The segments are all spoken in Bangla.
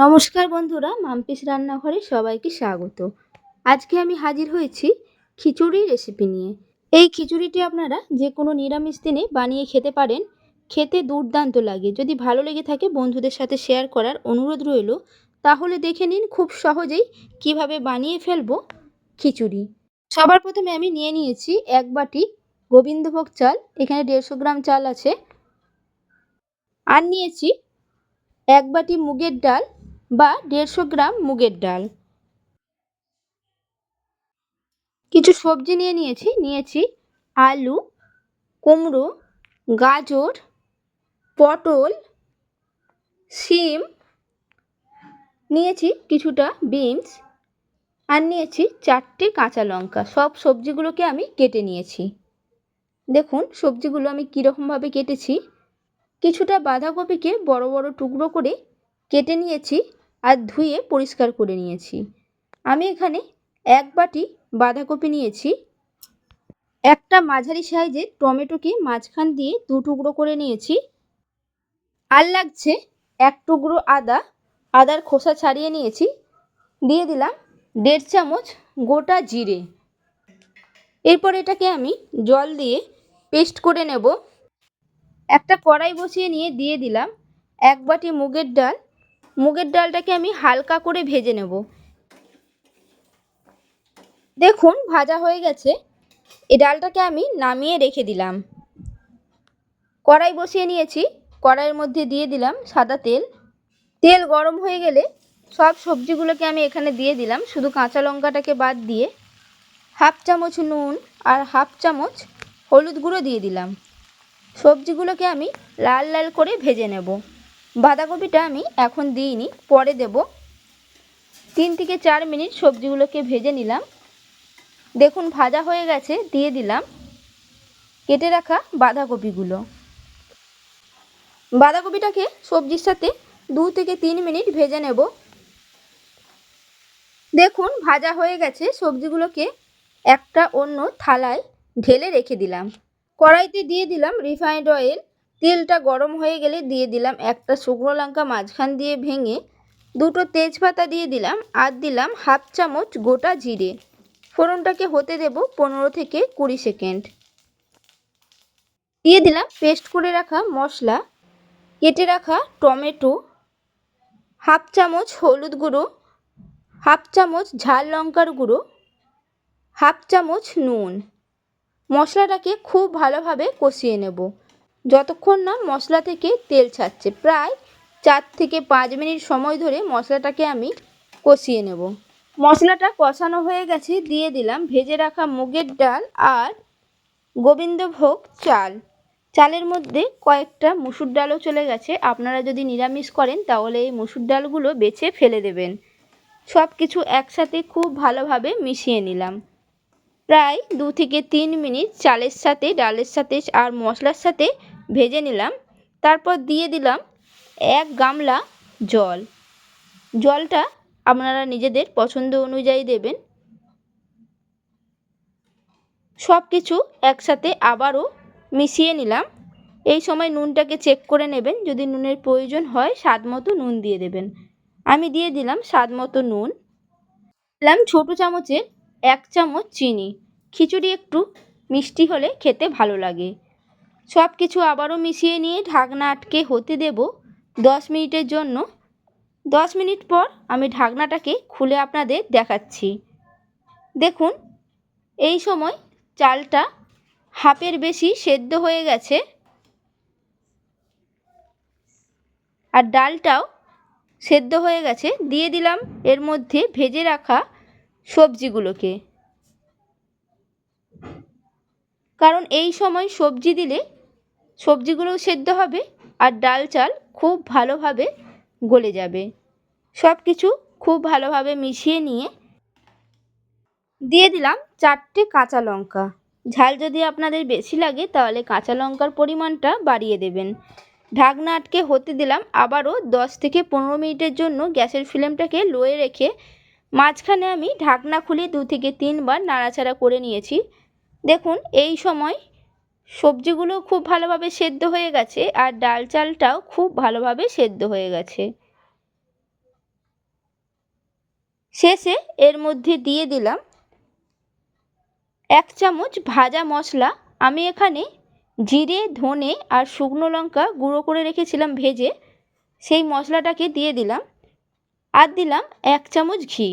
নমস্কার বন্ধুরা, মাম্পিস রান্নাঘরে সবাইকে স্বাগত। আজকে আমি হাজির হয়েছি খিচুড়ি রেসিপি নিয়ে। এই খিচুড়িটি আপনারা যে কোনো নিরামিষ দিনে বানিয়ে খেতে পারেন, খেতে দুর্দান্ত লাগে। যদি ভালো লেগে থাকে বন্ধুদের সাথে শেয়ার করার অনুরোধ রইল, তাহলে দেখে নিন খুব সহজেই কীভাবে বানিয়ে ফেলব খিচুড়ি। সবার প্রথমে আমি নিয়ে নিয়েছি এক বাটি গোবিন্দভোগ চাল, এখানে দেড়শো গ্রাম চাল আছে। আর নিয়েছি এক বাটি মুগের ডাল বা দেড়শো গ্রাম মুগের ডাল। কিছু সবজি নিয়ে নিয়েছি। নিয়েছি আলু, কুমড়ো, গাজর, পটল, শিম, নিয়েছি কিছুটা বিনস আর নিয়েছি চারটে কাঁচা লঙ্কা। সব সবজিগুলোকে আমি কেটে নিয়েছি। দেখুন, সবজিগুলো আমি কীরকমভাবে কেটেছি। কিছুটা বাঁধাকপিকে বড় বড় টুকরো করে কেটে নিয়েছি। আর ধুয়ে পরিষ্কার করে নিয়েছি। আমি এখানে এক বাটি বাঁধাকপি নিয়েছি। একটা মাঝারি সাইজের টমেটোকে মাঝখান দিয়ে দু টুকরো করে নিয়েছি। আর লাগছে এক টুকরো আদা। আদার খোসা ছাড়িয়ে নিয়েছি। দিয়ে দিলাম দেড় চামচ গোটা জিরে। এরপর এটাকে আমি জল দিয়ে পেস্ট করে নেব। একটা কড়াই বসিয়ে নিয়ে দিয়ে দিলাম এক বাটি মুগের ডাল। মুগের ডালটাকে আমি হালকা করে ভেজে নেব। দেখুন, ভাজা হয়ে গেছে। এই ডালটাকে আমি নামিয়ে রেখে দিলাম। কড়াই বসিয়ে নিয়েছি। কড়াইয়ের মধ্যে দিয়ে দিলাম সাদা তেল। তেল গরম হয়ে গেলে সব সবজিগুলোকে আমি এখানে দিয়ে দিলাম। শুধু কাঁচা লঙ্কাটাকে বাদ দিয়ে হাফ চামচ নুন আর হাফ চামচ হলুদ গুঁড়ো দিয়ে দিলাম। সবজিগুলোকে আমি লাল লাল করে ভেজে নেব। বাঁধাকপিটা আমি এখন দিইনি, পরে দেব। তিন থেকে চার মিনিট সবজিগুলোকে ভেজে নিলাম। দেখুন, ভাজা হয়ে গেছে, দিয়ে দিলাম। কেটে রাখা বাঁধাকপিগুলো। বাঁধাকপিটাকে সবজির সাথে দু থেকে তিন মিনিট ভেজে নেব। দেখুন, ভাজা হয়ে গেছে, সবজিগুলোকে একটা অন্য থালায় ঢেলে রেখে দিলাম। কড়াইতে দিয়ে দিলাম রিফাইন্ড অয়েল। তেলটা গরম হয়ে গেলে দিয়ে দিলাম একটা শুকনো লঙ্কা মাঝখান দিয়ে ভেঙে দুটো তেজপাতা দিয়ে দিলাম আর দিলাম হাফ চামচ গোটা জিরে। ফোড়নটাকে হতে দেব পনেরো থেকে কুড়ি সেকেন্ড। দিয়ে দিলাম পেস্ট করে রাখা মশলা, কেটে রাখা টমেটো, হাফ চামচ হলুদ গুঁড়ো, হাফ চামচ ঝাল লঙ্কার গুঁড়ো, হাফ চামচ নুন। মশলাটাকে খুব ভালোভাবে কষিয়ে নেব। যতক্ষণ না মশলা থেকে তেল ছাড়ছে। প্রায় চার থেকে পাঁচ মিনিট সময় ধরে মশলাটাকে আমি কষিয়ে নেব। মশলাটা কষানো হয়ে গেছে, দিয়ে দিলাম ভেজে রাখা মুগের ডাল আর গোবিন্দভোগ চাল। চালের মধ্যে কয়েকটা মুসুর ডালও চলে গেছে। আপনারা যদি নিরামিষ করেন, তাহলে এই মুসুর ডালগুলো বেছে ফেলে দেবেন। সব কিছু একসাথে খুব ভালোভাবে মিশিয়ে নিলাম। প্রায় দু থেকে তিন মিনিট চালের সাথে, ডালের সাথে আর মশলার সাথে ভেজে নিলাম। তারপর দিয়ে দিলাম এক গামলা জল। জলটা আপনারা নিজেদের পছন্দ অনুযায়ী দেবেন। সব কিছু একসাথে আবারও মিশিয়ে নিলাম। এই সময় নুনটাকে চেক করে নেবেন। যদি নুনের প্রয়োজন হয়, স্বাদ মতো নুন দিয়ে দেবেন। আমি দিয়ে দিলাম স্বাদ মতো নুন। দিলাম ছোটো চামচের এক চামচ চিনি। খিচুড়ি একটু মিষ্টি হলে খেতে ভালো লাগে। সব কিছু আবারও মিশিয়ে নিয়ে ঢাকনা আটকে হতে দেব দশ মিনিটের জন্য। দশ মিনিট পর আমি ঢাকনাটাকে খুলে আপনাদের দেখাচ্ছি। দেখুন, এই সময় চালটা হাফের বেশি সেদ্ধ হয়ে গেছে। আর ডালটাও সেদ্ধ হয়ে গেছে। দিয়ে দিলাম এর মধ্যে ভেজে রাখা সবজিগুলোকে। কারণ এই সময় সবজি দিলে সবজিগুলোও সেদ্ধ হবে আর ডাল চাল খুব ভালোভাবে গলে যাবে। সব কিছু খুব ভালোভাবে মিশিয়ে নিয়ে দিয়ে দিলাম চারটে কাঁচা লঙ্কা। ঝাল যদি আপনাদের বেশি লাগে তাহলে কাঁচা লঙ্কার পরিমাণটা বাড়িয়ে দেবেন। ঢাকনা আটকে হতে দিলাম আবারও দশ থেকে পনেরো মিনিটের জন্য গ্যাসের ফ্লেমটাকে লোয়ে রেখে মাঝখানে আমি ঢাকনা খুলে দু থেকে তিনবার নাড়াচাড়া করে নিয়েছি। দেখুন, এই সময় সবজিগুলো খুব ভালোভাবে সেদ্ধ হয়ে গেছে আর ডাল চালটাও খুব ভালোভাবে সেদ্ধ হয়ে গেছে। শেষে এর মধ্যে দিয়ে দিলাম এক চামচ ভাজা মশলা। আমি এখানে জিরে, ধনে আর শুকনো লঙ্কা গুঁড়ো করে রেখেছিলাম ভেজে। সেই মশলাটাকে দিয়ে দিলাম। আর দিলাম এক চামচ ঘি।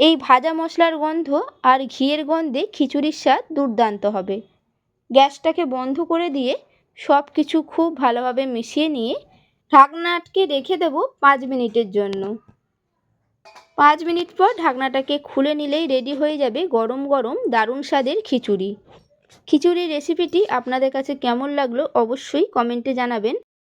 এই ভাজা মশলার গন্ধ আর ঘিয়ের গন্ধে খিচুড়ির স্বাদ দুর্দান্ত হবে। গ্যাসটাকে বন্ধ করে দিয়ে সব কিছু খুব ভালোভাবে মিশিয়ে নিয়ে ঢাকনা আটকে রেখে দেবো পাঁচ মিনিটের জন্য। পাঁচ মিনিট পর ঢাকনাটাকে খুলে নিলেই রেডি হয়ে যাবে গরম গরম দারুণ স্বাদের খিচুড়ি। খিচুড়ির রেসিপিটি আপনাদের কাছে কেমন লাগল অবশ্যই কমেন্টে জানাবেন।